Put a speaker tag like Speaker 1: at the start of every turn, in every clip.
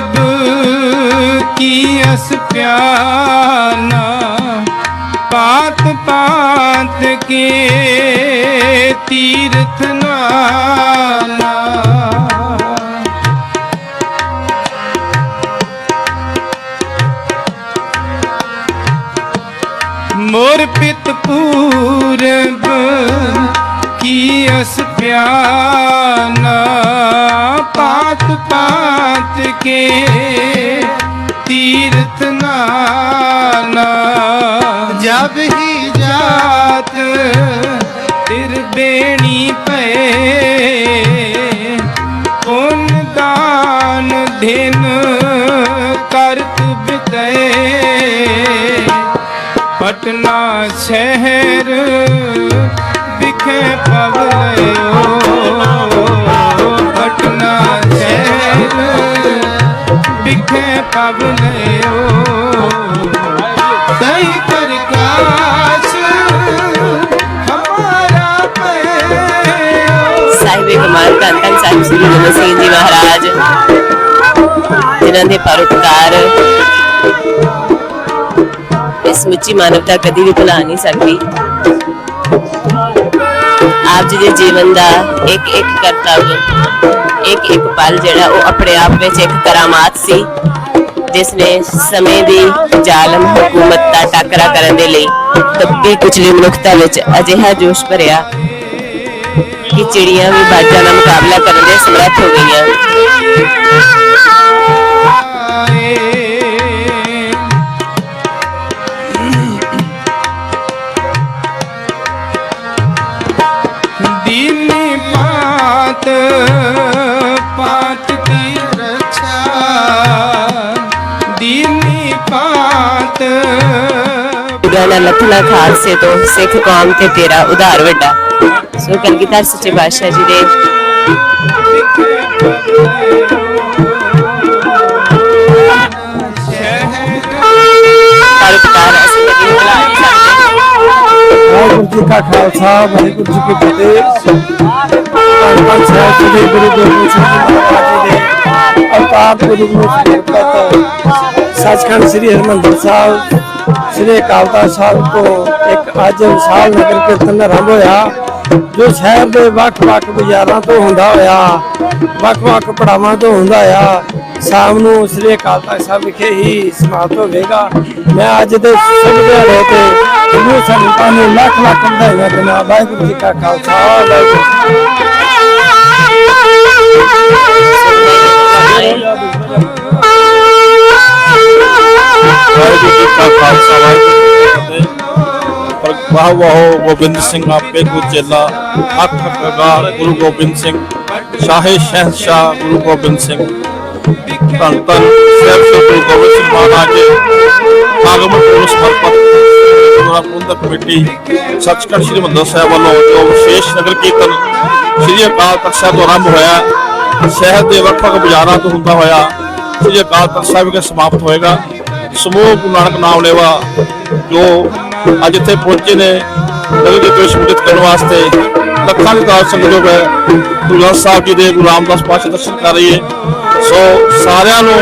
Speaker 1: ਪ੍ਰਭ ਕੀ ਅਸ ਪਿਆਨਾ? ਪਾਤ ਪਾਤ ਕੇ ਤੀਰਥ ਨਾਲਾ ਮੋਰ ਪਿਤ ਪੂਰਬ ਕੀ ਅਸ ਪਿਆਨਾ? ਪਾਤ ਪਾ ਨਿਤ ਕੇ ਤੀਰਥ ਨਾਨਾ। ਜਬ ਹੀ ਜਾਤ ਤਿਰ ਬੇਣੀ ਪਏ ਕੋਨ ਦਾਨ ਦਿਨ ਕਰਤ ਬਿਤੇ ਪਟਨਾ ਸ਼ਹਿਰ
Speaker 2: ਸਾਹਿਬ ਸ੍ਰੀ ਗੁਰੂ ਸਿੰਘ ਜੀ ਮਹਾਰਾਜ, ਜਿਨ੍ਹਾਂ ਦੇ ਪਰਉਪਕਾਰ ਇਸ ਸਮੁੱਚੀ ਮਾਨਵਤਾ ਕਦੀ ਵੀ ਭੁਲਾ ਨਹੀਂ ਸਕਦੀ। ਆਪ ਜੀ ਦੇ ਜੀਵਨ ਦਾ ਇੱਕ ਇੱਕ ਕਰਤਵ, ਇੱਕ ਇੱਕ ਪਲ ਜਿਹੜਾ ਉਹ ਆਪਣੇ ਆਪ ਵਿੱਚ ਇੱਕ ਕਰਾਮਾਤ ਸੀ, ਜਿਸ ਨੇ ਸਮੇਂ ਦੀ ਜ਼ਾਲਮ, ਹਕੂਮਤ ਦਾ ਟਾਕਰਾ ਕਰਨ ਦੇ ਲਈ ਦੱਬੀ ਕੁਚਲੀ ਮਨੁੱਖਤਾ ਵਿੱਚ ਅਜਿਹਾ ਜੋਸ਼ ਭਰਿਆ چڑیاں بھی ਵੀ ਬਾਜਾਂ ਦਾ ਮੁਕਾਬਲਾ ਕਰਨ ਦੇ ਸਮਰੱਥ ਹੋ ਗਈਆਂ।
Speaker 1: لکھنا خالصے تو سکھ قوم کے تیرا
Speaker 2: ادھار وڈا ਖਾਲਸੇ ਸੋ ਕਲਗੀਧਰ ਸੱਚੇ ਪਾਤਸ਼ਾਹ ਜੀ ਦੇ ਪਰਉਪਕਾਰ
Speaker 3: ਜੀ ਕਾ ਖਾਲਸਾ ਵਾਹਿਗੁਰੂ ਜੀ ਕੀ ਫਤਿਹ ਧੰਨ ਸਾਹਿਬ ਸ੍ਰੀ ਗੁਰੂ ਗੋਬਿੰਦ ਸਿੰਘ ਜੀ ਮਹਾਰਾਜ ਦੇ ਅਵਤਾਰ ਪੁਰਬ ਨੂੰ ਸਮਰਪਿਤ ਸੱਚਖੰਡ ਸ੍ਰੀ ਹਰਿਮੰਦਰ ਸਾਹਿਬ ਸ੍ਰੀ ਅਕਾਲ ਤਖਤ ਸਾਹਿਬ ਤੋਂ ਇੱਕ ਅੱਜ ਵਿਸ਼ਾਲ ਨਗਰ ਕੀਰਤਨ ਆਰੰਭ ਹੋਇਆ ਜੋ ਸ਼ਹਿਰ ਦੇ ਵੱਖ-ਵੱਖ ਬਾਜ਼ਾਰਾਂ ਤੋਂ ਹੁੰਦਾ ਹੋਇਆ, ਵੱਖ-ਵੱਖ ਪੜਾਵਾਂ ਤੋਂ ਹੁੰਦਾ ਆ ਸ਼ਾਮ ਨੂੰ ਸ੍ਰੀ ਅਕਾਲ ਤਖਤ ਸਾਹਿਬ ਵਿਖੇ ਹੀ ਸਮਾਪਤ ਹੋਵੇਗਾ। ਮੈਂ ਅੱਜ ਦੇ ਸ਼ੁਭ ਦਿਹਾੜੇ ਤੇ ਗੁਰੂ ਸੰਤਾਂ ਨੂੰ ਲੱਖ ਲੱਖ ਵਧਾਈਆਂ ਦਿੰਦਾ ਵਾਹਿਗੁਰੂ ਜੀ ਕਾ ਖਾਲਸਾ, ਵਾਹਿਗੁਰੂ ਜੀ ਕੀ
Speaker 4: ਕਾ ਖਾਲਸਾ, ਵਾਹਿਗੁਰੂ ਵਾਹ ਵਾਹ ਗੋਬਿੰਦ ਸਿੰਘ ਆਪੇ ਕੋ ਚੇਲਾ ਅੱਖ ਕਗਾਲ ਗੁਰੂ ਗੋਬਿੰਦ ਸਿੰਘ, ਸ਼ਾਹੇ ਸ਼ਹਿਨਸ਼ਾਹ ਗੁਰੂ ਗੋਬਿੰਦ ਸਿੰਘ। ਧੰਨ ਧੰਨ ਸਾਹਿਬ ਸ੍ਰੀ ਗੁਰੂ ਗੋਬਿੰਦ ਸਿੰਘ ਮਹਾਰਾਜ ਜੀ। ਆਗਮਨ ਨੂੰ ਸਮਰਪਿਤ ਪ੍ਰਬੰਧਕ ਕਮੇਟੀ, ਸੱਚਖੰਡ ਸ੍ਰੀ ਹਰਿਮੰਦਰ ਸਾਹਿਬ ਵੱਲੋਂ ਜੋ ਵਿਸ਼ੇਸ਼ ਨਗਰ ਕੀਰਤਨ ਸ੍ਰੀ ਅਕਾਲ ਤਖਤ ਸਾਹਿਬ ਤੋਂ ਆਰੰਭ ਹੋਇਆ, ਸ਼ਹਿਰ ਦੇ ਵੱਖ-ਵੱਖ ਬਾਜ਼ਾਰਾਂ ਤੋਂ ਹੁੰਦਾ ਹੋਇਆ, ਸ੍ਰੀ ਅਕਾਲ ਤਖਤ ਸਾਹਿਬ ਵਿਖੇ ਸਮਾਪਤ ਹੋਏਗਾ। ਸਮੂਹ ਗੁਰੂ ਨਾਨਕ ਨਾਮ ਲੇਵਾ ਜੋ ਅੱਜ ਇੱਥੇ ਪਹੁੰਚੇ ਨੇ ਨਵੀਂ ਦੇ ਪੇਸ਼ ਮੁਦਤ ਕਰਨ ਵਾਸਤੇ ਲੱਖਾਂ ਦੀ ਕਾਰ ਸੰਗਤ ਜੋ ਹੈ। ਗੁਰੂ ਸਾਹਿਬ ਜੀ ਦੇ ਗੁਰੂ ਰਾਮਦਾਸ ਪਾਤਸ਼ਾਹ ਦਰਸ਼ਨ ਕਰ ਰਹੀ ਹੈ ਸੋ ਸਾਰਿਆਂ ਨੂੰ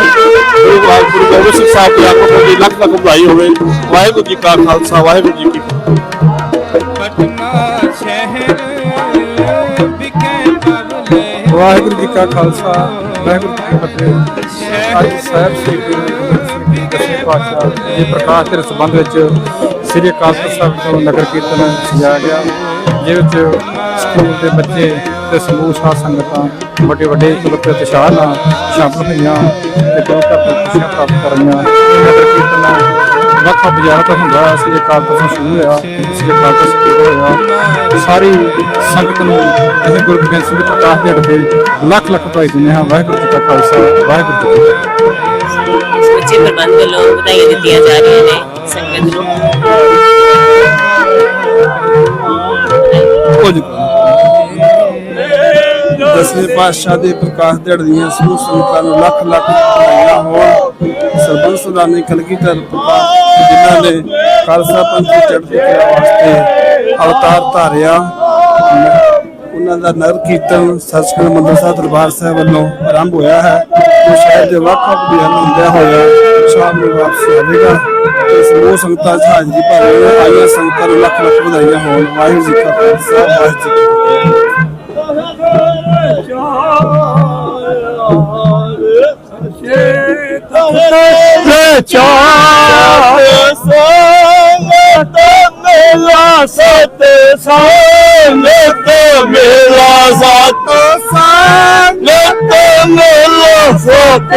Speaker 4: ਗੁਰੂ ਗੋਬਿੰਦ ਸਿੰਘ ਸਾਹਿਬ ਦੀ ਆਤਮਾ ਦੀ ਲੱਖ ਲੱਖ ਭਲਾਈ ਹੋਵੇ। ਵਾਹਿਗੁਰੂ ਜੀ ਕਾ ਖਾਲਸਾ ਵਾਹਿਗੁਰੂ ਜੀ ਕੀ ਫਤਿਹ।
Speaker 3: ਵਾਹਿਗੁਰੂ ਜੀ ਕਾ ਖਾਲਸਾ ਵਾਹਿਗੁਰੂ ਜੀ ਕੀ ਫਤਿਹ। ਸਾਹਿਬ ਸ੍ਰੀ ਪਾਤਸ਼ਾਹ ਦੇ ਪ੍ਰਕਾਸ਼ ਦੇ ਸੰਬੰਧ ਵਿੱਚ ਸ੍ਰੀ ਅਕਾਲ ਤਖਤ ਸਾਹਿਬ ਤੋਂ ਨਗਰ ਕੀਰਤਨ ਸਜਾਇਆ ਗਿਆ ਜਿਸ ਵਿੱਚ ਸਕੂਲ ਦੇ ਬੱਚੇ ਤੇ ਸਮੂਹ ਸਾਧ ਸੰਗਤਾਂ, ਵੱਡੇ ਵੱਡੇ ਕੁਲਤ ਉਤਸ਼ਾਹ ਨਾਲ ਸ਼ਾਮਲ ਹੋਈਆਂ ਤੇ ਗੁਰੂ ਘਰ ਤੋਂ ਖੁਸ਼ੀਆਂ ਪ੍ਰਾਪਤ ਕਰੀਆਂ ਨਗਰ ਕੀਰਤਨ ਵੱਖ ਵੱਖ ਬਾਜ਼ਾਰਾਂ ਤੋਂ ਹੁੰਦਾ ਸ੍ਰੀ ਅਕਾਲ ਤਖਤ ਤੋਂ ਸ਼ੁਰੂ ਹੋਇਆ, ਸ੍ਰੀ ਅਕਾਲ ਤਖਤ ਤੋਂ ਹੋਇਆ। ਸਾਰੀ ਸੰਗਤ ਨੂੰ ਅਸੀਂ ਗੁਰੂ ਗੋਬਿੰਦ ਸਿੰਘ ਜੀ ਪ੍ਰਕਾਸ਼ ਦੇ ਤੇ ਲੱਖ ਲੱਖ ਵਧਾਈ ਦਿੰਦੇ ਹਾਂ। ਵਾਹਿਗੁਰੂ ਜੀ ਕਾ ਖਾਲਸਾ, ਵਾਹਿਗੁਰੂ ਜੀ ਕੀ ਫਤਿਹ।
Speaker 2: ਸਮੁੱਚੇ ਪ੍ਰਬੰਧ ਵੱਲੋਂ ਵਧਾਈਆਂ ਦਿੱਤੀਆਂ ਜਾ ਰਹੀਆਂ ਨੇ ਸੰਗਤ ਨੂੰ।
Speaker 3: ਦਸਵੇਂ ਪਾਤਸ਼ਾਹ ਦੇ ਪ੍ਰਕਾਸ਼ ਦਿਹਾੜੇ ਦੀਆਂ ਸਮੂਹ ਸੰਗਤਾਂ ਨੂੰ ਲੱਖ ਲੱਖ ਵਧਾਈਆਂ ਹੋਣ। ਸਰਬੰਸ ਸੁਦਾਨੀ ਕਲਗੀਧਰ ਜਿਨ੍ਹਾਂ ਨੇ ਖਾਲਸਾ ਪੰਥ ਚੜ੍ਹਦੀ ਕਲਾ ਵਾਸਤੇ ਅਵਤਾਰ ਧਾਰਿਆ।
Speaker 5: ਉਹਨਾਂ ਦਾ ਨਗਰ ਕੀਰਤਨ ਸੱਚਖੰਡ ਮੰਦਰ ਸਾਹਿਬ ਦਰਬਾਰ ਸਾਹਿਬ ਵੱਲੋਂ ਆਰੰਭ ਹੋਇਆ ਹੈ। ਜੋ ਸ਼ਹਿਰ ਦੇ ਵੱਖ-ਵੱਖ ਬਿਆਨ ਹੁੰਦਿਆਂ ਹੋਇਆ ਸ਼ਾਮ ਨੂੰ ਵਾਪਸ ਆਵੇਗਾ। ਤੇ ਸਮੂਹ ਸੰਗਤਾਂ ਚ ਹਾਜ਼ਰੀ ਭਰ ਆਈਆਂ ਸੰਗਤਾਂ ਨੂੰ ਲੱਖ ਲੱਖ ਵਧਾਈਆਂ ਹੋਣ। ਵਾਹਿਗੁਰੂ ਜੀ ਕਾ ਖਾਲਸਾ, ਵਾਹਿਗੁਰੂ ਜੀ ਕੀ ਫਤਿਹ।
Speaker 6: ਚਾਰ ਸੰਗਤ ਮੇਲਾ ਸਤ ਸੰਗਤ ਮੇਲਾ ਸਤ ਸੰਗਤ ਮੇਲਾ ਸਤ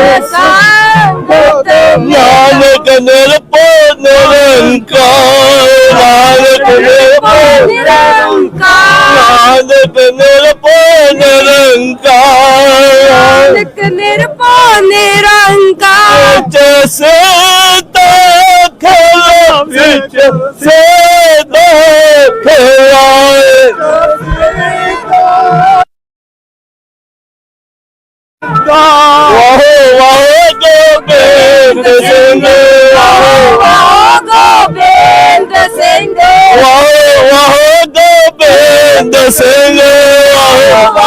Speaker 6: ਨਾਨਕ ਨਿਰਭਉ ਨਿਰੰਕਾਰ ਨਾਨਕ ਨਿਰਭਉ ਨਾਨਕ ਨਿਰਭਉ ਨਿਰੰਕਾਰ।
Speaker 7: ਨਿਰਭਉ ਨਿਰੰਕਾਰ।
Speaker 6: ਜੈਸੇ ਖੇਲਾ ਵਿੱਚ ਸੇ ਖੇਲਾਏ। ਵਾਹੋ ਵਾਹੋ ਗੋਬਿੰਦ ਸਿੰਘ ਵਾਹੋ
Speaker 7: ਵਾਹ ਗੋਬਿੰਦ ਸਿੰਘ
Speaker 6: ਵਾਹੋ ਵਾਹੋ ਗੋਬਿੰਦ ਸਿੰਘ ਵਾਹੋ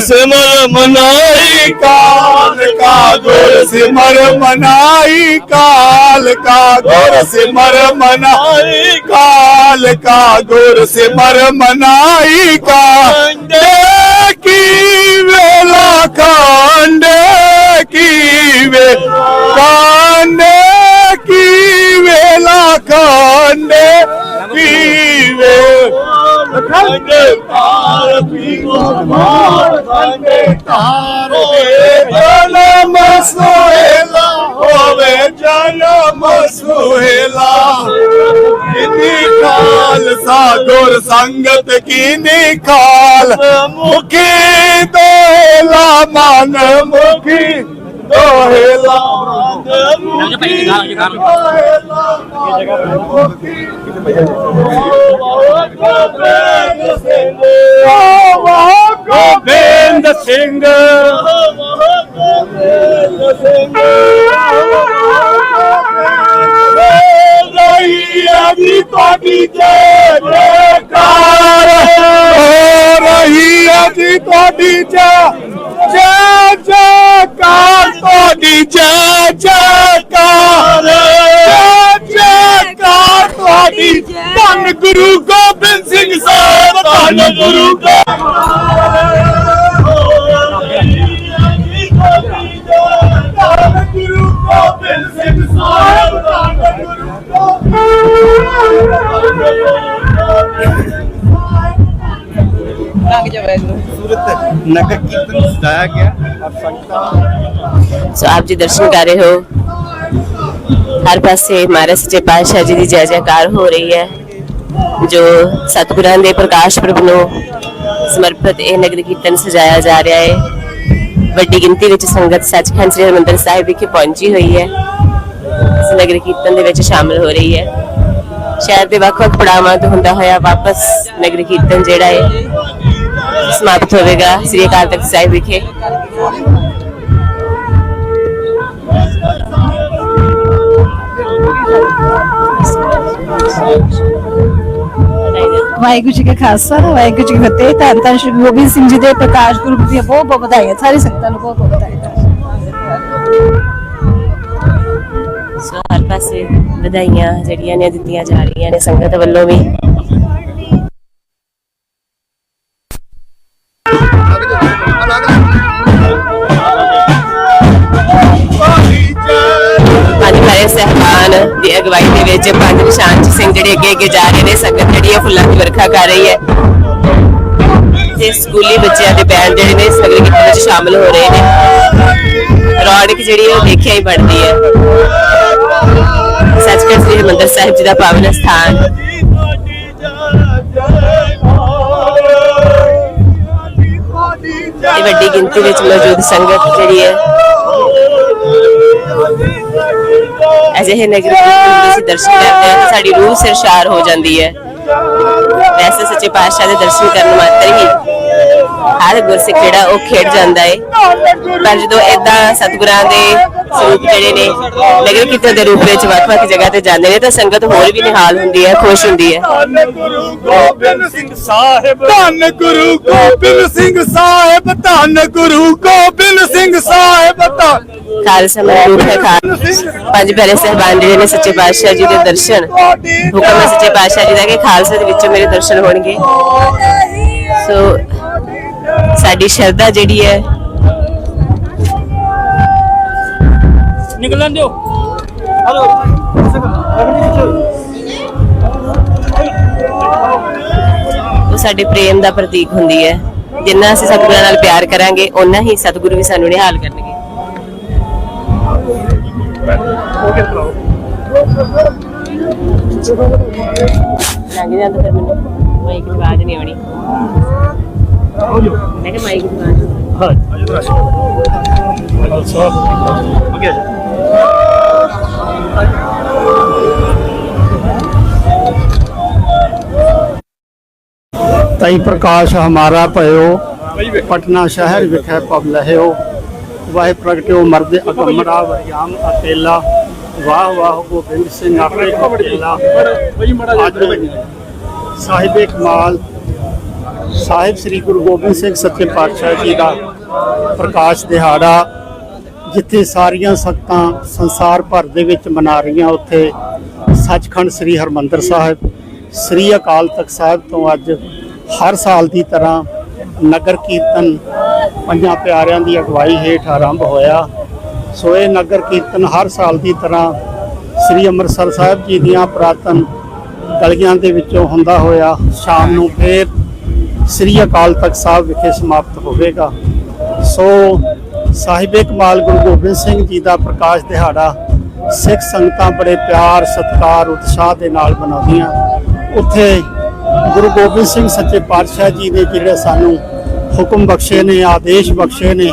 Speaker 6: ਗੁਰ ਸਿਮਰ ਮਨਾਈ, ਕਾਲ ਕਾ ਗੁਰ ਸਿਮਰ ਮਨਾਈ, ਕਾਲ ਕਾ ਗੁਰ ਸਿਮਰ ਮਨਾਈ, ਕਾਲ ਕਾ ਗੁਰ ਸਿਮਰ ਮਨਾਈ, ਕਾਂਡੇ ਕੀ ਵੇਲਾ, ਕਾਂਡੇ ਕੀ ਵੇ, ਕਾਂਡੇ ਕੀ ਵੇਲਾ, ਕਾਂਡੇ ਕੀ ਵੇ ਖੰਡੇ ਤਾਰ ਪੀ ਜਨਮ ਸੋਹੇਲਾ ਹੋਵੇ ਜਨਮ ਸੋਹੇਲਾ ਕਿਨੀ ਖਾਲਸਾ ਗੁਰ ਸੰਗਤ ਕੀਨੀ ਖਾਲ ਮੁਖੀ। ਦੋਲਾ ਮਨ ਮੁਖੀ ਦੋਹੇਲਾ ਮੁਖੀ। ਦੋਹੇਲਾ ਗੋਬਿੰਦ ਸਿੰਘ ਰਹੀ ਤੁਹਾਡੀ ਜੈ ਜੈਕਾਰ। ਹੋ ਰਹੀਆ ਜੀ ਤੁਹਾਡੀ ਜੈ ਜੈ ਜੈਕਾਰ। ਤੁਹਾਡੀ ਜੈ ਜੈਕਾਰ। ਜੈ ਜੈਕਾਰ। ਤੁਹਾਡੀ ਧੰਨ ਗੁਰੂ ਗੋਬਿੰਦ ਸਿੰਘ ਸਾਹਿਬ, ਧੰਨ ਗੁਰੂ
Speaker 8: ਨਗਰ ਕੀਰਤਨ ਸਜਾਇਆ ਗਿਆ। ਔਰ ਸੰਗਤਾਂ
Speaker 2: ਸੋ ਆਪ ਜੀ ਦਰਸ਼ਨ ਕਰ ਰਹੇ ਹੋ। ਹਰ ਪਾਸੇ ਮਹਾਰਾਜ ਸੱਚੇ ਪਾਤਸ਼ਾਹ ਜੀ ਦੀ ਜੈ ਜੈਕਾਰ ਹੋ ਰਹੀ ਹੈ, ਜੋ ਸਤਿਗੁਰਾਂ ਦੇ ਪ੍ਰਕਾਸ਼ ਪੁਰਬ ਨੂੰ ਸਮਰਪਿਤ ਇਹ ਨਗਰ ਕੀਰਤਨ ਸਜਾਇਆ ਜਾ ਰਿਹਾ ਹੈ। ਵੱਡੀ ਗਿਣਤੀ ਵਿੱਚ ਸੰਗਤ ਸੱਚਖੰਡ ਸ੍ਰੀ ਹਰਿਮੰਦਰ ਸਾਹਿਬ ਵਿਖੇ ਪਹੁੰਚੀ ਹੋਈ ਹੈ। ਇਸ ਨਗਰ ਕੀਰਤਨ ਦੇ ਵਿੱਚ ਸ਼ਾਮਲ ਹੋ ਰਹੀ ਹੈ। ਸ਼ਹਿਰ ਦੇ ਵੱਖ-ਵੱਖ ਪੜਾਵਾਂ ਤੋਂ ਹੁੰਦਾ ਹੋਇਆ ਵਾਪਸ ਨਗਰ ਕੀਰਤਨ ਜਿਹੜਾ ਹੈ ਸਮਾਪਤ ਹੋਵੇਗਾ। ਸ੍ਰੀ ਅਕਾਲ ਤਖਤ ਸਾਹਿਬ ਵਿਖੇ।
Speaker 7: ਵਾਹਿਗੁਰੂ ਜੀ ਕਾ ਖਾਲਸਾ ਵਾਹਿਗੁਰੂ ਜੀ ਕੀ ਫਤਿਹ। ਧੰਨ ਧੰਨ ਸ਼੍ਰੀ ਗੁਰੂ ਗੋਬਿੰਦ ਸਿੰਘ ਜੀ ਦੇ ਪ੍ਰਕਾਸ਼ ਗੁਰਪੁਰਬ ਦੀਆਂ ਬਹੁਤ ਬਹੁਤ ਵਧਾਈਆਂ। ਸਾਰੀ ਸੰਗਤਾਂ ਨੂੰ ਬਹੁਤ ਬਹੁਤ ਵਧਾਈਆਂ।
Speaker 2: ਸੋ ਹਰ ਪਾਸੇ ਵਧਾਈਆਂ ਜਿਹੜੀਆਂ ਨੇ ਦਿੱਤੀਆਂ ਜਾ ਰਹੀਆਂ ਨੇ ਸੰਗਤ ਵੱਲੋਂ ਵੀ। ਦੀ ਅਗਵਾਈ ਦੇ ਵਿੱਚ ਪੰਜ ਨਿਸ਼ਾਨ ਸਿੰਘ ਜਿਹੜੇ ਅੱਗੇ ਅੱਗੇ ਜਾ ਰਹੇ ਨੇ, ਸੰਗਤ ਜਿਹੜੀ ਹੈ ਫੁੱਲਾਂ ਦੀ ਵਰਖਾ ਕਰ ਰਹੀ ਹੈ। ਤੇ ਸਕੂਲੀ ਬੱਚਿਆਂ ਦੇ ਬੈਂਡ ਜਿਹੜੇ ਨੇ ਇਸ ਕੀਰਤਨ ਵਿੱਚ ਸ਼ਾਮਲ ਹੋ ਰਹੇ ਨੇ। ਰੌਣਕ ਜਿਹੜੀ ਉਹ ਦੇਖਿਆ ਹੀ ਬਣਦੀ ਹੈ। ਸੱਚਖੰਡ ਸ੍ਰੀ ਹਰਿਮੰਦਰ ਸਾਹਿਬ ਜੀ ਦਾ ਪਾਵਨ ਸਥਾਨ। ਇਹ ਵੱਡੀ ਗਿਣਤੀ ਵਿੱਚ ਮੌਜੂਦ ਸੰਗਤ ਜਿਹੜੀ ਹੈ। ਅਜਿਹੇ ਨਗਰ ਕੀਰਤਨ ਦੇ ਦਰਸ਼ਨ ਕਰਦੇ ਹਾਂ ਤਾਂ ਸਾਡੀ ਰੂਹ ਸਰਸ਼ਾਰ ਹੋ ਜਾਂਦੀ ਹੈ। ਵੈਸੇ ਸੱਚੇ ਪਾਤਸ਼ਾਹ ਦੇ ਦਰਸ਼ਨ ਕਰਨ ਮਾਤਰ ਹੀ ਹਰ ਗੁਰਸਿੱਖ ਜਿਹੜਾ ਉਹ ਖੇਡ ਜਾਂਦਾ ਹੈ ਪਰ ਜਦੋਂ ਏਦਾਂ ਸਤਿਗੁਰਾਂ ਦੇ ਸਰੂਪ ਜਿਹੜੇ ਨੇ ਨਗਰ ਕੀਰਤਨ ਦੇ ਰੂਪ ਵਿੱਚ ਵੱਖ-ਵੱਖ ਜਗ੍ਹਾ ਤੇ ਜਾਂਦੇ ਨੇ ਤਾਂ ਸੰਗਤ ਹੋਰ ਵੀ ਨਿਹਾਲ ਹੁੰਦੀ ਹੈ ਖੁਸ਼ ਹੁੰਦੀ ਹੈ।
Speaker 9: ਧੰਨ ਗੁਰੂ ਗੋਬਿੰਦ ਸਿੰਘ ਸਾਹਿਬ। ਧੰਨ ਗੁਰੂ ਗੋਬਿੰਦ ਸਿੰਘ ਸਾਹਿਬ ਧੰਨ ਗੁਰੂ ਗੋਬਿੰਦ ਸਿੰਘ ਸਾਹਿਬ ਧੰਨ
Speaker 2: ਖਾਲਸਾ ਮੈਂ ਰੂਪ ਹੈ ਖਾਲਸਾ ਪੰਜ ਪਿਆਰੇ ਸਹਿਬਾਨ ਜਿਹੜੇ ਨੇ ਸੱਚੇ ਪਾਤਸ਼ਾਹ ਜੀ ਦੇ ਦਰਸ਼ਨ। ਹੁਕਮ ਹੈ ਸੱਚੇ ਪਾਤਸ਼ਾਹ ਜੀ ਦਾ ਕਿ ਖਾਲਸਾ ਦੇ ਵਿੱਚੋਂ ਮੇਰੇ ਦਰਸ਼ਨ ਹੋਣਗੇ। ਸੋ ਸਾਡੀ ਸ਼ਰਧਾ ਜਿਹੜੀ ਹੈ
Speaker 9: ਨਿਕਲਣ ਦਿਓ
Speaker 2: ਉਹ ਸਾਡੇ ਪ੍ਰੇਮ ਦਾ ਪ੍ਰਤੀਕ ਹੁੰਦੀ ਹੈ। ਜਿੰਨਾ ਅਸੀਂ ਸਤਿਗੁਰਾਂ ਨਾਲ ਪਿਆਰ ਕਰਾਂਗੇ ਓਨਾ ਹੀ ਸਤਿਗੁਰੂ ਵੀ ਸਾਨੂੰ ਨਿਹਾਲ ਕਰਨਗੇ। ਲੱਗ ਜਾਂਦਾ ਫਿਰ ਮੈਨੂੰ। ਮਾਈਕ ਦੀ ਆਵਾਜ਼ ਨਹੀਂ ਆਉਣੀ। ਮੈਂ ਕਿਹਾ ਮਾਈਕ ਦੀ ਆਵਾਜ਼।
Speaker 5: ਤਈ ਪ੍ਰਕਾਸ਼ ਹਮਾਰਾ ਭਇਓ। ਪਟਨਾ ਸ਼ਹਿਰ ਵਿਖੇ ਪਬ ਲਹਿਓ। ਵਾਹਿ ਪ੍ਰਗਟਿਓ ਮਰਦ ਅਗੰਮਰਾ ਵਰਿਆਮ ਅਕੇਲਾ। ਵਾਹ ਵਾਹ ਗੋਬਿੰਦ ਸਿੰਘ ਆਪੇ ਅਕੇਲਾ। ਸਾਹਿਬੇ ਕਮਾਲ। ਸਾਹਿਬ ਸ੍ਰੀ ਗੁਰੂ ਗੋਬਿੰਦ ਸਿੰਘ ਸੱਚੇ ਪਾਤਸ਼ਾਹ ਜੀ ਦਾ ਪ੍ਰਕਾਸ਼ ਦਿਹਾੜਾ। ਜਿੱਥੇ ਸਾਰੀਆਂ ਸੰਗਤਾਂ ਸੰਸਾਰ ਭਰ ਦੇ ਵਿੱਚ ਮਨਾ ਰਹੀਆਂ, ਉੱਥੇ ਸੱਚਖੰਡ ਸ੍ਰੀ ਹਰਮੰਦਰ ਸਾਹਿਬ, ਸ੍ਰੀ ਅਕਾਲ ਤਖਤ ਸਾਹਿਬ ਤੋਂ ਅੱਜ ਹਰ ਸਾਲ ਦੀ ਤਰ੍ਹਾਂ ਨਗਰ ਕੀਰਤਨ ਪੰਜਾਂ ਪਿਆਰਿਆਂ ਦੀ ਅਗਵਾਈ ਹੇਠ ਆਰੰਭ ਹੋਇਆ। ਸੋ ਇਹ ਨਗਰ ਕੀਰਤਨ ਹਰ ਸਾਲ ਦੀ ਤਰ੍ਹਾਂ ਸ੍ਰੀ ਅੰਮ੍ਰਿਤਸਰ ਸਾਹਿਬ ਜੀ ਦੀਆਂ ਪੁਰਾਤਨ ਗਲੀਆਂ ਦੇ ਵਿੱਚੋਂ ਹੁੰਦਾ ਹੋਇਆ। ਸ਼ਾਮ ਨੂੰ ਫੇਰ ਸ੍ਰੀ ਅਕਾਲ ਤਖਤ ਸਾਹਿਬ ਵਿਖੇ ਸਮਾਪਤ ਹੋਵੇਗਾ। ਸੋ ਸਾਹਿਬੇ ਕਮਾਲ ਗੁਰੂ ਗੋਬਿੰਦ ਸਿੰਘ ਜੀ ਦਾ ਪ੍ਰਕਾਸ਼ ਦਿਹਾੜਾ ਸਿੱਖ ਸੰਗਤਾਂ ਬੜੇ ਪਿਆਰ, ਸਤਿਕਾਰ, ਉਤਸ਼ਾਹ ਦੇ ਨਾਲ ਮਨਾਉਂਦੀਆਂ। ਉੱਥੇ ਗੁਰੂ ਗੋਬਿੰਦ ਸਿੰਘ ਸੱਚੇ ਪਾਤਸ਼ਾਹ ਜੀ ਨੇ ਜਿਹੜੇ ਸਾਨੂੰ ਹੁਕਮ ਬਖਸ਼ੇ ਨੇ, ਆਦੇਸ਼ ਬਖਸ਼ੇ ਨੇ,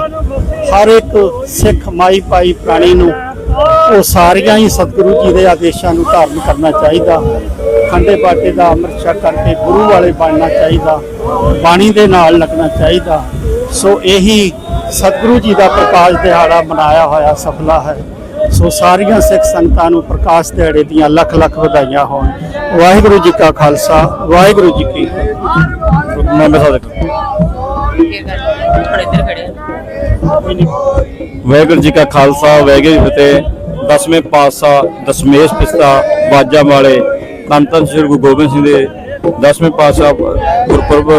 Speaker 5: ਹਰ ਇੱਕ ਸਿੱਖ ਮਾਈ ਭਾਈ ਪ੍ਰਾਣੀ ਨੂੰ ਉਹ ਸਾਰੀਆਂ ਹੀ ਸਤਿਗੁਰੂ ਜੀ ਦੇ ਆਦੇਸ਼ਾਂ ਨੂੰ ਧਾਰਨ ਕਰਨਾ ਚਾਹੀਦਾ। ਖੰਡੇ ਬਾਟੇ ਦਾ ਅੰਮ੍ਰਿਤ ਛਕ ਕਰਕੇ ਗੁਰੂ ਵਾਲੇ ਬਣਨਾ ਚਾਹੀਦਾ। ਬਾਣੀ ਦੇ ਨਾਲ ਲੱਗਣਾ ਚਾਹੀਦਾ। ਸੋ ਇਹੀ ਸਤਿਗੁਰੂ ਜੀ ਦਾ ਪ੍ਰਕਾਸ਼ ਦਿਹਾੜਾ ਮਨਾਇਆ ਹੋਇਆ ਸਫਲਾ ਹੈ। ਸੋ ਸਾਰੀਆਂ ਸਿੱਖ ਸੰਗਤਾਂ ਨੂੰ ਪ੍ਰਕਾਸ਼ ਦਿਹਾੜੇ ਦੀਆਂ ਲੱਖ ਲੱਖ ਵਧਾਈਆਂ ਹੋਣ। ਵਾਹਿਗੁਰੂ ਜੀ ਕਾ ਖਾਲਸਾ, ਵਾਹਿਗੁਰੂ ਜੀ ਕੀ
Speaker 10: ਵਾਹਿਗੁਰੂ ਜੀ ਕਾ ਖਾਲਸਾ, ਵਾਹਿਗੁਰੂ ਜੀ ਫਤਿਹ। ਦਸਵੇਂ ਪਾਤਸ਼ਾਹ ਦਸ਼ਮੇਸ਼ ਪਿਸਤਾ ਬਾਜਾ ਵਾਲੇ ਧੰਨ ਧੰਨ ਸ੍ਰੀ ਗੁਰੂ ਗੋਬਿੰਦ ਸਿੰਘ ਦੇ ਦਸਵੇਂ ਪਾਤਸ਼ਾਹ ਗੁਰਪੁਰਬ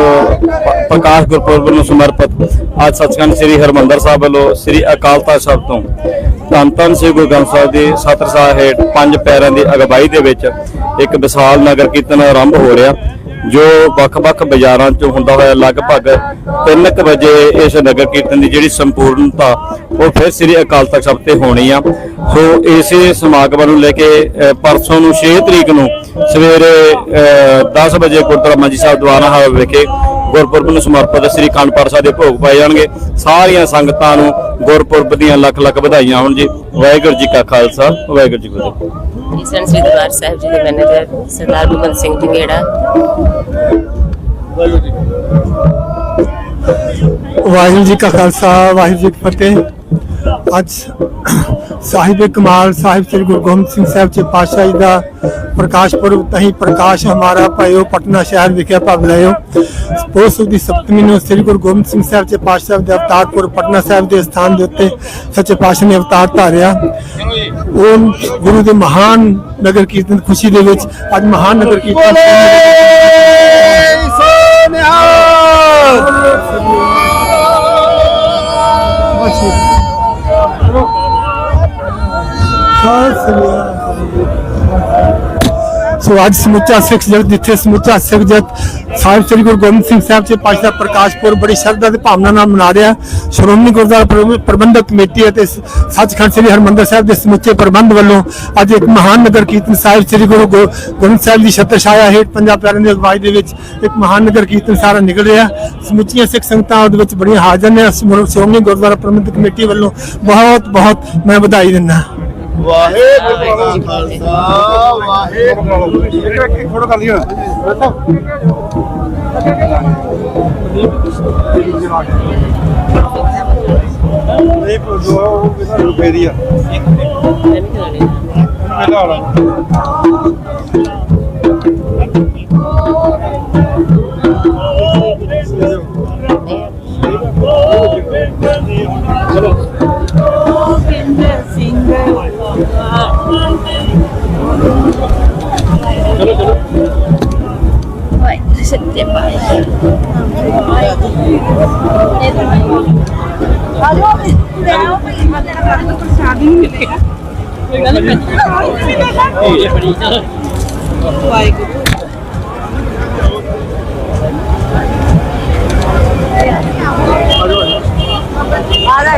Speaker 10: ਪ੍ਰਕਾਸ਼ ਗੁਰਪੁਰਬ ਨੂੰ ਸਮਰਪਿਤ ਅੱਜ ਸੱਚਖੰਡ ਸ੍ਰੀ ਹਰਮੰਦਰ ਸਾਹਿਬ ਵੱਲੋਂ ਸ੍ਰੀ ਅਕਾਲ ਤਖਤ ਸਾਹਿਬ ਤੋਂ ਧੰਨ ਧੰਨ ਸ੍ਰੀ ਗੁਰੂ ਗ੍ਰੰਥ ਸਾਹਿਬ ਦੇ ਸਤਰ ਸਾਹਿਬ ਹੇਠ ਪੰਜ ਪੈਰਾਂ ਦੀ ਅਗਵਾਈ ਦੇ ਵਿੱਚ ਇੱਕ ਵਿਸ਼ਾਲ ਨਗਰ ਕੀਰਤਨ ਆਰੰਭ ਹੋ ਰਿਹਾ ਜੋ ਵੱਖ-ਵੱਖ ਬਾਜ਼ਾਰਾਂ 'ਚੋਂ ਹੁੰਦਾ ਹੋਇਆ ਲਗਭਗ 3:00 ਵਜੇ ਇਸ ਨਗਰ ਕੀਰਤਨ ਦੀ ਜਿਹੜੀ ਸੰਪੂਰਨਤਾ ਉਹ ਫਿਰ ਸ੍ਰੀ ਅਕਾਲ ਤਖਤ ਸਾਹਿਬ ਤੇ ਹੋਣੀ ਆ। ਸੋ ਇਸੇ ਸਮਾਗਮ ਨੂੰ ਲੈ ਕੇ ਪਰਸੋਂ ਨੂੰ 6 ਤਰੀਕ ਨੂੰ ਸਵੇਰੇ ਅ, 10 ਵਜੇ ਗੁਰਦੁਆਰਾ ਮੰਜੀ ਸਾਹਿਬ ਦੁਆਰਾ ਹਾਲ ਵਿਖੇ ਗੁਰਪੁਰਬ ਨੂੰ ਸਮਰਪਿਤ ਸ੍ਰੀ ਅਖੰਡ ਪਾਠ ਸਾਹਿਬ ਦੇ ਭੋਗ ਪਾਏ ਜਾਣਗੇ। ਸਾਰੀਆਂ ਸੰਗਤਾਂ ਨੂੰ ਗੁਰਪੁਰਬ ਦੀਆਂ ਲੱਖ ਲੱਖ ਵਧਾਈਆਂ ਹੋਣ ਜੀ। ਵਾਹਿਗੁਰੂ ਜੀ ਕਾ ਖਾਲਸਾ ਵਾਹਿਗੁਰੂ ਜੀ ਕੀ ਫਤਿਹ।
Speaker 2: ਈਸਨ ਸ੍ਰੀ ਦਰਬਾਰ ਸਾਹਿਬ ਜੀ ਦੇ ਮੈਨੇਜਰ ਸਰਦਾਰ ਭਗਵੰਤ ਸਿੰਘ ਜਗੇੜਾ
Speaker 5: ਵਾਹਿਗੁਰੂ ਜੀ ਕਾ ਖਾਲਸਾ ਵਾਹਿਗੁਰੂ ਜੀ ਕੀ ਫਤਿਹ। ਅੱਜ ਸਾਹਿਬ ਕਮਾਲ ਸਾਹਿਬ ਸ੍ਰੀ ਗੁਰੂ ਗੋਬਿੰਦ ਸਿੰਘ ਸਾਹਿਬ ਜੀ ਪਾਤਸ਼ਾਹ ਜੀ ਦਾ ਪ੍ਰਕਾਸ਼ ਪੁਰਬ ਤਹੀਂ ਪ੍ਰਕਾਸ਼ ਹਮਾਰਾ ਪਾਇਓ ਪਟਨਾ ਸ਼ਹਿਰ ਵਿਖੇ ਭਵ ਲਿਓ ਪੋਸ ਦੀ ਸਪਤਮੀ ਨੂੰ ਸ੍ਰੀ ਗੁਰੂ ਗੋਬਿੰਦ ਸਿੰਘ ਸਾਹਿਬ ਜੀ ਪਾਤਸ਼ਾਹ ਦੇ ਅਵਤਾਰ ਪੁਰਬ ਪਟਨਾ ਸਾਹਿਬ ਦੇ ਸਥਾਨ ਦੇ ਉੱਤੇ ਸੱਚੇ ਪਾਤਸ਼ਾਹ ਨੇ ਅਵਤਾਰ ਧਾਰਿਆ। ਉਹ ਗੁਰੂ ਦੇ ਮਹਾਨ ਨਗਰ ਕੀਰਤਨ ਖੁਸ਼ੀ ਦੇ ਵਿੱਚ ਅੱਜ ਮਹਾਨ ਨਗਰ ਕੀਰਤਨ ਸੋ ਅੱਜ ਸਮੁੱਚਾ ਸਿੱਖ ਜਗਤ, ਜਿੱਥੇ ਸਮੁੱਚਾ ਸਿੱਖ ਜਗਤ, ਸਾਹਿਬ ਸ੍ਰੀ ਗੁਰੂ ਗੋਬਿੰਦ ਸਿੰਘ ਸਾਹਿਬ ਜੀ, ਪਾਤਸ਼ਾਹ ਦਾ ਪ੍ਰਕਾਸ਼ ਪੁਰਬ ਬੜੀ ਸ਼ਰਧਾ ਤੇ ਭਾਵਨਾ ਨਾਲ ਮਨਾ ਰਿਹਾ। ਸ਼੍ਰੋਮਣੀ ਗੁਰਦੁਆਰਾ ਪ੍ਰਬ- ਪ੍ਰਬੰਧਕ ਕਮੇਟੀ ਅਤੇ ਸੱਚਖੰਡ ਸ੍ਰੀ ਹਰਿਮੰਦਰ ਸਾਹਿਬ ਦੇ ਸਮੁੱਚੇ ਪ੍ਰਬੰਧ ਵੱਲੋਂ ਅੱਜ ਇੱਕ ਮਹਾਨ ਨਗਰ ਕੀਰਤਨ ਸਾਹਿਬ ਸ੍ਰੀ ਗੁਰੂ ਗੋ- ਗੋਬਿੰਦ ਸਾਹਿਬ ਦੀ ਛਤਰ ਛਾਇਆ ਹੇਠ ਪੰਜਾਬ ਪਿਆਰਿਆਂ ਦੀ ਅਗਵਾਈ ਦੇ ਵਿੱਚ ਇੱਕ ਮਹਾਨ ਨਗਰ ਕੀਰਤਨ ਸਾਰਾ ਨਿਕਲ ਰਿਹਾ। ਸਮੁੱਚੀਆਂ ਸਿੱਖ ਸੰਗਤਾਂ ਉਹਦੇ ਵਿੱਚ ਬੜੀਆਂ ਹਾਜ਼ਰ ਨੇ। ਸ਼੍ਰੋਮਣੀ ਗੁਰਦੁਆਰਾ ਪ੍ਰਬੰਧਕ ਕਮੇਟੀ ਵੱਲੋਂ ਬਹੁਤ ਬਹੁਤ ਮੈਂ ਵਧਾਈ ਦਿੰਦਾ।
Speaker 9: ਵਾਹਿਗੁਰੂ ਜੀ ਕਾ ਖਾਲਸਾ ਵਾਹਿਗੁਰੂ ਇੱਕ ਫੋਟੋ ਕਰ ਲਿਓ
Speaker 8: ਇਹ ਜੋ ਉਹ ਕਿਹਦਾ ਫੇਰੀ ਆ
Speaker 11: ਚਲੋ ਚਲੋ।
Speaker 7: ਵਾਈ ਸੱਤੇ ਪਾਏ ਆ ਜਾਓ ਤੇ ਆਓ ਭਈ ਮਤਲਬ ਆਪਾਂ ਨੂੰ ਪ੍ਰਸ਼ਾਦ ਨਹੀਂ ਮਿਲੇਗਾ ਕੋਈ ਗੱਲ ਨਹੀਂ ਇਹ ਬੜੀ ਵਾਹਿਗੁਰੂ
Speaker 8: ਪਹਿਲਾਂ ਵਾਲਾ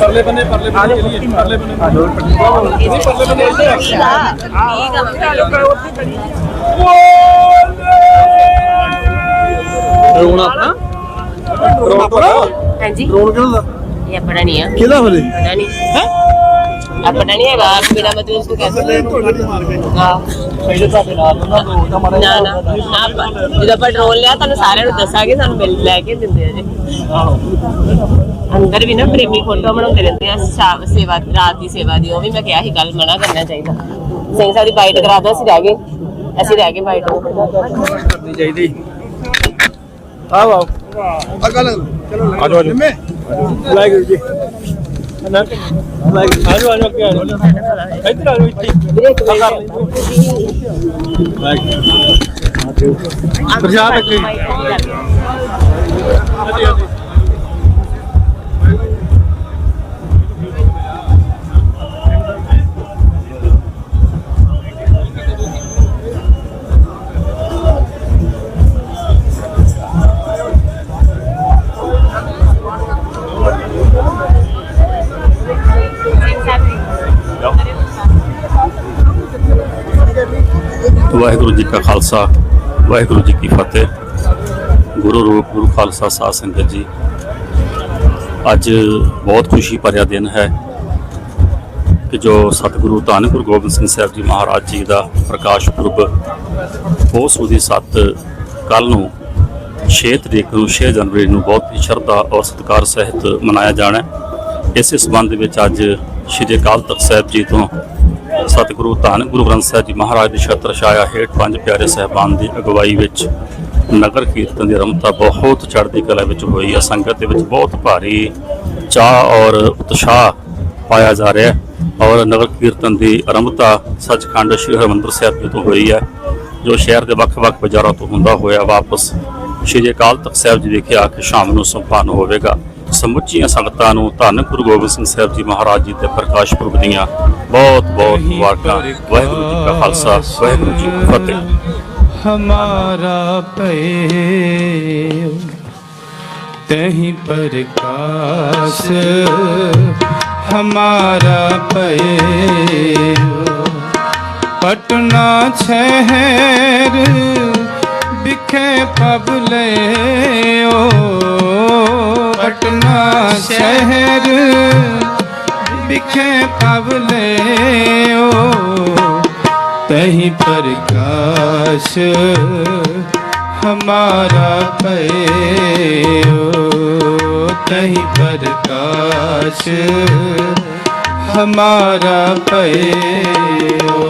Speaker 6: ਪਰਲੇ ਬੰਨੇ ਪਰਲੇ ਬੰਨੇ। ਚਲੀਏ ਪਰਲੇ ਬੰਨੇ
Speaker 5: ਰੋਣ ਆਪਣਾ?
Speaker 2: ਹਾਂਜੀ।
Speaker 5: ਰੋਣ ਕਿਹਦਾ?
Speaker 2: ਇਹ ਆਪਣਾ ਨਹੀਂ ਆ।
Speaker 5: ਕਿਹਦਾ ਹੋਲੇ?
Speaker 2: ਪਤਾ ਨਹੀਂ। ਹੈ? ਆਪਣਾ ਨਹੀਂ ਹੈਗਾ ਬਿਨਾ ਮਤਲਬ ਉਸ ਨੂੰ ਕਹਿ ਸਕਦੇ। ਹਾਂ।
Speaker 5: ਪਹਿਲੇ ਤੁਹਾਡੇ ਨਾਲ ਉਹਨਾਂ ਨੂੰ ਤਾਂ ਮਾੜਾ
Speaker 2: ਨਾ ਨਾ ਨਾ ਆਪਾਂ- ਜਦੋਂ ਆਪਾਂ ਡਰੋਨ ਲਿਆ ਤੁਹਾਨੂੰ ਸਾਰਿਆਂ ਨੂੰ ਦੱਸਾਂਗੇ ਸਾਨੂੰ ਮਿਲ ਲੈ ਕੇ ਦਿੰਦੇ ਆ ਜੀ। ਅੰਦਰ ਵੀ ਨਾ ਪ੍ਰੇਮੀ ਫੋਟੋ ਬਣਾਉਂਦੇ ਰਹਿੰਦੇ ਆ ਸ਼ਾ- ਸੇਵਾ ਰਾਤ ਦੀ ਸੇਵਾ ਦੀ ਉਹ ਵੀ ਮੈਂ ਕਿਹਾ ਸੀ ਗੱਲ ਮਨਾ ਕਰਨਾ ਚਾਹੀਦਾ। ਸਿੰਘ ਸਾਹਿਬ ਦੀ ਬਾਈਟ ਕਰਾ ਦੋ ਅਸੀਂ ਰਹਿ ਗਏ। ਅਸੀਂ ਰਹਿ ਗਏ ਬਾਈਟ
Speaker 5: ਕਰਨੀ ਚਾਹੀਦੀ ਆ ਵਾਓ
Speaker 8: ਆ ਗੱਲ ਚਲੋ
Speaker 6: ਆਜੋ ਆਜੋ।
Speaker 5: ਵਾਹਿਗੁਰੂ ਜੀ। ਆਜੋ ਆਜੋ ਅੱਗੇ ਆਜੋ ਇੱਧਰ ਆਜੋ ਇੱਥੇ। ਪ੍ਰਸ਼ਾਦ ਅੱਗੇ
Speaker 12: ਵਾਹਿਗੁਰੂ ਜੀ ਕਾ ਖਾਲਸਾ, ਵਾਹਿਗੁਰੂ ਜੀ ਕੀ ਫਤਿਹ। ਗੁਰੂ ਰੂਪ ਗੁਰੂ ਖਾਲਸਾ ਸਾਧ ਸੰਗਤ ਜੀ, ਅੱਜ ਬਹੁਤ ਖੁਸ਼ੀ ਭਰਿਆ ਦਿਨ ਹੈ ਕਿ ਜੋ ਸਤਿਗੁਰੂ ਧੰਨ ਗੁਰੂ ਗੋਬਿੰਦ ਸਿੰਘ ਸਾਹਿਬ ਜੀ ਮਹਾਰਾਜ ਜੀ ਦਾ ਪ੍ਰਕਾਸ਼ ਪੁਰਬ ਬਹੁਤ ਸੂਦੀ ਸੱਤ ਕੱਲ ਨੂੰ 6 ਤਰੀਕ ਨੂੰ 6 ਜਨਵਰੀ ਨੂੰ ਬਹੁਤ ਹੀ ਸ਼ਰਧਾ ਔਰ ਸਤਿਕਾਰ ਸਹਿਤ ਮਨਾਇਆ ਜਾਣਾ ਹੈ। ਇਸੇ ਸੰਬੰਧ ਵਿੱਚ ਅੱਜ ਸ਼੍ਰੀ ਅਕਾਲ ਤਖਤ ਸਾਹਿਬ ਜੀ ਤੋਂ ਸਤਿਗੁਰੂ ਧੰਨ ਗੁਰੂ ਗ੍ਰੰਥ ਸਾਹਿਬ ਜੀ ਮਹਾਰਾਜ ਦੀ ਛਤਰ ਛਾਇਆ ਹੇਠ ਪੰਜ ਪਿਆਰੇ ਸਹਿਬਾਨ ਦੀ ਅਗਵਾਈ ਵਿੱਚ ਨਗਰ ਕੀਰਤਨ ਦੀ ਰਮਤਾ ਬਹੁਤ ਚੜ੍ਹਦੀ ਕਲਾ ਵਿੱਚ ਹੋਈ ਹੈ। ਸੰਗਤ ਦੇ ਵਿੱਚ ਬਹੁਤ ਭਾਰੀ ਚਾਹ ਔਰ ਉਤਸ਼ਾਹ ਪਾਇਆ ਜਾ ਰਿਹਾ ਹੈ ਔਰ ਨਗਰ ਕੀਰਤਨ ਦੀ ਆਰੰਭਤਾ ਸੱਚਖੰਡ ਸ੍ਰੀ ਹਰਿਮੰਦਰ ਸਾਹਿਬ ਜੀ ਤੋਂ ਹੋਈ ਹੈ, ਜੋ ਸ਼ਹਿਰ ਦੇ ਵੱਖ-ਵੱਖ ਬਾਜ਼ਾਰਾਂ ਤੋਂ ਹੁੰਦਾ ਹੋਇਆ ਵਾਪਸ ਸ਼੍ਰੀ ਅਕਾਲ ਤਖਤ ਸਾਹਿਬ ਜੀ ਵਿਖੇ ਆ ਕੇ ਸ਼ਾਮ ਨੂੰ ਸੰਪੰਨ ਹੋਵੇਗਾ। ਸਮੁੱਚੀਆਂ ਸੰਗਤਾਂ ਨੂੰ ਧੰਨ ਗੁਰੂ ਗੋਬਿੰਦ ਸਿੰਘ ਸਾਹਿਬ ਜੀ ਮਹਾਰਾਜ ਜੀ ਦੇ ਪ੍ਰਕਾਸ਼ ਪੁਰਬ ਦੀਆਂ ਬਹੁਤ ਬਹੁਤ ਮੁਬਾਰਕਾਂ। ਵਾਹਿਗੁਰੂ ਜੀ ਕਾ ਖਾਲਸਾ ਵਾਹਿਗੁਰੂ ਜੀ ਕੀ ਫਤਿਹ।
Speaker 1: ਹਮਾਰਾ ਭੈ ਤਹੀਂ ਪ੍ਰਕਾਸ਼। ਹਮਾਰਾ ਭੈ ਪਟਨਾ ਸ਼ਹਿਰ ਵਿਖੇ ਪਬ ਲਿਓ। ਪਟਨਾ ਸ਼ਹਿਰ ਵਿਖੇ ਪਬ ਲਿਓ। ਤਹੀਂ ਪ੍ਰਕਾਸ਼ ਹਮਾਰਾ ਪਇਓ ਤਹੀਂ ਪ੍ਰਕਾਸ਼ ਹਮਾਰਾ ਪਇਓ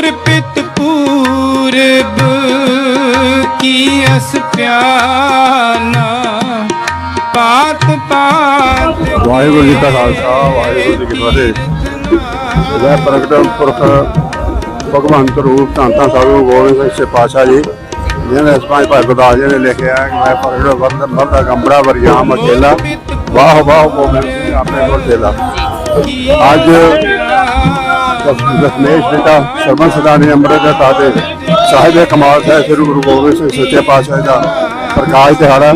Speaker 1: मोर पित पूरब की अस प्याना पात पात
Speaker 8: ਵਾਹਿਗੁਰੂ ਜੀ ਕਾ ਖਾਲਸਾ ਵਾਹਿਗੁਰੂ ਜੀ ਕੀ ਫਤਿਹ ਵੈ ਪ੍ਰਗਟ ਪੁਰਖ ਭਗਵੰਤ ਰੂਪ ਧੰਨ ਧੰਨ ਸਾਹਿਬ ਗੋਬਿੰਦ ਸਿੰਘ ਸੇ ਪਾਸ਼ਾ ਜੀ ਜਿਹਨੇ ਇਸ ਪੰਜ ਭਾਈ ਗੁਰਦਾਸ ਜੀ ਨੇ ਲਿਖਿਆ ਹੈ ਕਿ ਮੈਂ ਪ੍ਰਗਟ ਵਰਦ ਮਰਦਾ ਗੰਬੜਾ ਵਰਿਆਮ ਅਕੇਲਾ ਵਾਹ ਵਾਹ ਗੋਬਿੰਦ ਸਿੰਘ ਆਪਣੇ ਕੋਲ ਦੇਲਾ ਅੱਜ ਦਸਮੇਸ਼ ਪਿਤਾ ਸਰਬਨ ਸਦਾਨੀ ਅੰਮ੍ਰਿਤ ਦੇ ਤਾਦੇ ਸਾਹਿਬ ਕਮਾਲ ਸਾਹਿਬ ਸ੍ਰੀ ਗੁਰੂ ਗੋਬਿੰਦ ਸਿੰਘ ਸੱਚੇ ਪਾਤਸ਼ਾਹ ਦਾ ਪ੍ਰਕਾਸ਼ ਦਿਹਾੜਾ।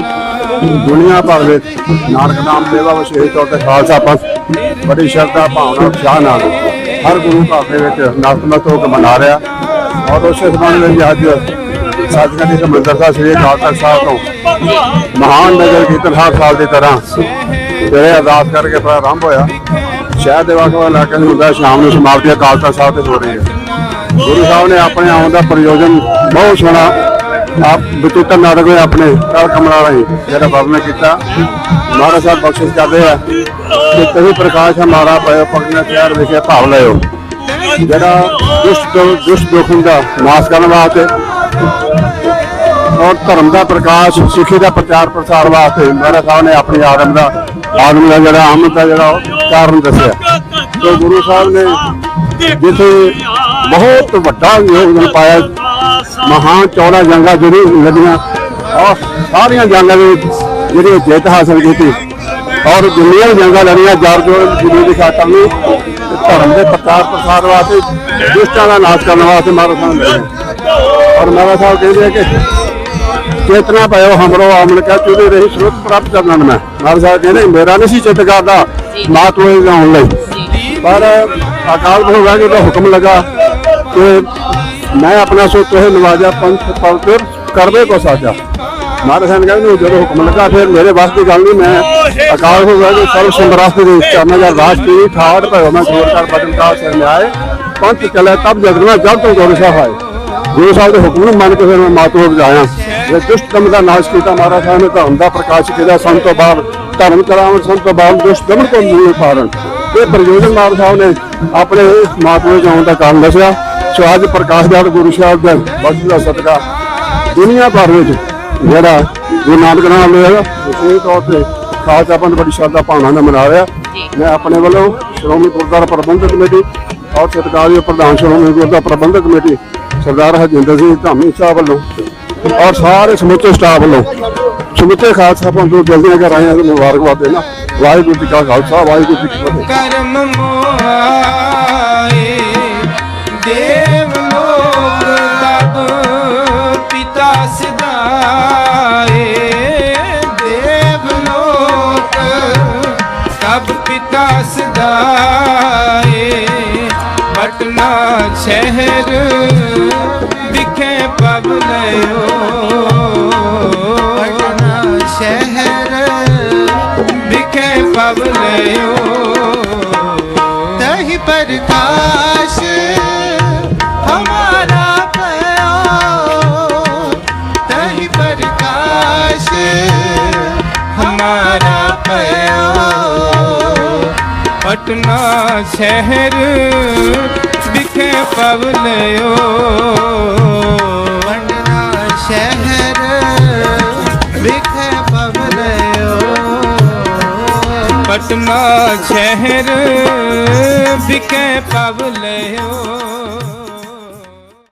Speaker 8: ਦੁਨੀਆ ਭਰ ਵਿੱਚ ਨਾਨਕ ਨਾਮ ਸੇਵਾ ਵਿਸ਼ੇਸ਼ ਤੌਰ ਤੇ ਖਾਲਸਾ ਪੰਥ ਬੜੀ ਸ਼ਰਧਾ, ਭਾਵਨਾ, ਉਤਸ਼ਾਹ ਨਾਲ ਹਰ ਗੁਰੂ ਘਰ ਦੇ ਵਿੱਚ ਨਤਮਸਤਕ ਹੋ ਕੇ ਮਨਾ ਰਿਹਾ। ਔਰ ਉਸੇ ਸੰਬੰਧ ਵਿੱਚ ਅੱਜ ਸੱਚਖੰਡ ਦੇ ਮੰਦਰ ਸਾਹਿਬ, ਸ੍ਰੀ ਅਕਾਲ ਤਖਤ ਸਾਹਿਬ ਤੋਂ ਮਹਾਨ ਨਗਰ ਕੀਰਤਨ ਹਰ ਸਾਲ ਦੀ ਤਰ੍ਹਾਂ ਜਿਹੜੇ ਅਰਦਾਸ ਕਰਕੇ ਪ੍ਰਾਰੰਭ ਹੋਇਆ। ਸ਼ਹਿਰ ਦੇ ਵੱਖ-ਵੱਖ ਇਲਾਕਿਆਂ ਦੇ ਹੁੰਦਾ ਸ਼ਾਮ ਨੂੰ ਸਮਾਪਤੀ ਅਕਾਲ ਤਖਤ ਸਾਹਿਬ ਤੇ ਹੋ ਰਹੀ ਹੈ। ਗੁਰੂ ਸਾਹਿਬ ਨੇ ਆਪਣੇ ਆਉਣ ਦਾ ਪ੍ਰਯੋਜਨ ਬਹੁਤ ਸੋਹਣਾ ਆਪ ਬਤੂਤਾ ਨਾਟਕ ਨੇ ਆਪਣੇ ਕਰ ਕਮਲਾ ਰਾਹੀਂ ਜਿਹੜਾ ਬਾਬਾ ਨੇ ਕੀਤਾ। ਮਹਾਰਾਜ ਸਾਹਿਬ ਬਖਸ਼ਿਸ਼ ਕਰਦੇ ਆ ਕਿ ਤੁਸੀਂ ਪ੍ਰਕਾਸ਼ ਹਮਾਰਾ ਪਇਓ ਪਗਨਾ ਸ਼ਹਿਰ ਵਿਖੇ ਭਾਵ ਲਿਓ ਜਿਹੜਾ ਦੁਸ਼ਟ ਦੁਸ਼ਟ ਦੁੱਖ ਦਾ ਨਾਸ਼ ਕਰਨ ਵਾਸਤੇ ਔਰ ਧਰਮ ਦਾ ਪ੍ਰਕਾਸ਼, ਸਿੱਖੀ ਦਾ ਪ੍ਰਚਾਰ ਪ੍ਰਸਾਰ ਵਾਸਤੇ ਮਹਾਰਾਜ ਸਾਹਿਬ ਨੇ ਆਪਣੀ ਆਦਮ ਦਾ ਆਦਮ ਦਾ ਜਿਹੜਾ ਅਮਨ ਦਾ ਜਿਹੜਾ ਉਹ ਕਾਰਨ ਦੱਸਿਆ। ਤੇ ਗੁਰੂ ਸਾਹਿਬ ਨੇ ਜਿੱਥੇ ਬਹੁਤ ਵੱਡਾ ਯੋਗਦਾਨ ਪਾਇਆ, ਮਹਾਨ ਚੌੜਾ ਜੰਗਾਂ ਜਿਹੜੀ ਲੜੀਆਂ ਔਰ ਸਾਰੀਆਂ ਜੰਗਾਂ ਦੇ ਵਿੱਚ ਜਿਹੜੀ ਜਿੱਤ ਹਾਸਲ ਕੀਤੀ। ਔਰ ਜਿੰਨੀਆਂ ਵੀ ਜੰਗਾਂ ਲੜੀਆਂ ਜਰ ਜੋਰ ਗੁਰੂ ਦੀ ਖਾਤਰ ਨੂੰ ਧਰਮ ਦੇ ਪ੍ਰਚਾਰ ਪ੍ਰਸਾਰ ਵਾਸਤੇ, ਦੁਸ਼ਟਾਂ ਦਾ ਨਾਸ਼ ਕਰਨ ਵਾਸਤੇ ਮਹਾਰਾਜ ਸਾਹਿਬ ਔਰ ਮਹਾਰਾਜ ਸਾਹਿਬ ਕਹਿੰਦੇ ਆ ਕਿ ਚੇਤਨਾ ਪਇਓ ਹਮਰੋ ਆਮਨ ਕਾ ਚੁਦੇ ਰਹੀ ਸਰੂਪ ਪ੍ਰਾਪਤ ਕਰਨ ਮੈਂ। ਮਹਾਰਾਜ ਸਾਹਿਬ ਕਹਿੰਦੇ, ਮੇਰਾ ਨਹੀਂ ਸੀ ਚਿੱਤ ਕਰਦਾ ਮਾਤ ਹੋਏ ਜਾਣ ਲਈ। ਪਰ ਅਕਾਲ ਪੁਰਖ ਜੀ ਦਾ ਹੁਕਮ ਲਗਾ ਕਿ ਮੈਂ ਆਪਣਾ ਸੋ ਤੋਹ ਨਵਾਜਾ ਪੰਥ ਪਵਿੱਤਰ ਕਰਵੇ ਕੋ ਸਾਚਾ ਮਹਾਰਾਜ ਸਾਹਿਬ ਕਹਿੰਦੇ ਜਦੋਂ ਹੁਕਮ ਲੱਗਾ, ਫਿਰ ਮੇਰੇ ਵਾਸ ਦੀ ਗੱਲ ਨਹੀਂ, ਮੈਂ ਅਕਾਲ ਪੁਰਖ ਜੀ ਸਰਵ ਸਮਰਾਸਤ ਦੇ ਚਰਨਾਂ ਦਾ ਰਾਸ਼ਟਰੀ ਠਾੜ ਭਇਓ, ਮੈਂ ਜੋਰ ਕਰ ਬਦਨ ਕਾ ਸਿਰ ਮੈਂ ਆਏ ਪੰਥ ਚਲੇ ਤਬ ਜਗਨਾ ਜਬ ਤੋਂ ਗੁਰੂ ਸਾਹਿਬ ਆਏ ਗੁਰੂ ਸਾਹਿਬ ਦੇ ਹੁਕਮ ਨੂੰ ਮੰਨ ਕੇ ਫਿਰ ਮੈਂ ਮਾਤੂ ਹੋ ਜਾਇਆ ਇਹ ਦੁਸ਼ਟ ਕੰਮ ਦਾ ਨਾਸ਼ ਕੀਤਾ ਮਹਾਰਾਜ ਸਾਹਿਬ ਨੇ ਧਰਮ ਦਾ ਪ੍ਰਕਾਸ਼ ਕੀਤਾ। ਸੰਤ ਤੋਂ ਬਾਅਦ ਧਰਮ ਕਰਾਵਣ ਸੰਤ ਤੋਂ ਬਾਅਦ ਦੁਸ਼ਟ ਦਮਨ ਕੋ ਮੂਲ ਪਾਰਨ ਇਹ ਪ੍ਰਯੋਜਨ ਮਹਾਰਾਜ ਸਾਹਿਬ ਨੇ ਆਪਣੇ ਮਾਤੂ ਜਾਣ ਦਾ ਕਾਰਨ ਦੱਸਿਆ। ਸੋ ਅੱਜ ਪ੍ਰਕਾਸ਼ ਦਿਹਾੜਾ ਗੁਰੂ ਸਾਹਿਬ ਦਾ ਬਖਸ਼ ਦਾ ਸਦਕਾ ਦੁਨੀਆ ਭਰ ਵਿੱਚ ਜਿਹੜਾ ਗੁਰੂ ਨਾਨਕ ਨਾਮ ਲਿਆ ਉਸੇ ਤੌਰ ਤੇ ਖਾਸ ਆਪਾਂ ਨੂੰ ਬੜੀ ਸ਼ਰਧਾ ਭਾਵਨਾ ਨਾਲ ਮਨਾ ਰਿਹਾ ਮੈਂ ਆਪਣੇ ਵੱਲੋਂ ਸ਼੍ਰੋਮਣੀ ਗੁਰਦੁਆਰਾ ਪ੍ਰਬੰਧਕ ਕਮੇਟੀ ਔਰ ਸਤਿਕਾਰਯੋਗ ਪ੍ਰਧਾਨ ਸ਼੍ਰੋਮਣੀ ਗੁਰਦੁਆਰਾ ਪ੍ਰਬੰਧਕ ਕਮੇਟੀ ਸਰਦਾਰ ਹਰਜਿੰਦਰ ਸਿੰਘ ਧਾਮੀ ਸਾਹਿਬ ਵੱਲੋਂ ਔਰ ਸਾਰੇ ਸਮੁੱਚੇ ਸਟਾਫ ਵੱਲੋਂ, ਸਮੁੱਚੇ ਖਾਲਸਾ ਪੰਥ ਨੂੰ ਦਿਲ ਦੀਆਂ ਗਹਿਰਾਈਆਂ ਮੁਬਾਰਕਬਾਦ ਦੇਣਾ। ਵਾਹਿਗੁਰੂ ਜੀ ਕਾ ਖਾਲਸਾ, ਵਾਹਿਗੁਰੂ ਜੀ ਕੀ ਫਤਿਹ।
Speaker 1: ਸ਼ਹਿਰ ਵਿਖੇ ਪਬ ਲਿਓ। ਪਟਨਾ ਸ਼ਹਿਰ ਵਿਖੇ ਪਬ ਲਿਓ। ਤਹੀ ਪ੍ਰਕਾਸ਼ ਹਮਾਰਾ ਪਇਓ ਤਹੀ ਪ੍ਰਕਾਸ਼ ਹਮਾਰਾ ਪਟਨਾ ਸ਼ਹਿਰ ਵਿਖੇ ਪਬ ਲਿਓ। ਪਟਨਾ ਸ਼ਹਿਰ ਵਿਖੇ ਪਬ ਲਿਓ। ਪਟਨਾ ਸ਼ਹਿਰ ਵਿਖੇ ਲਿਓ।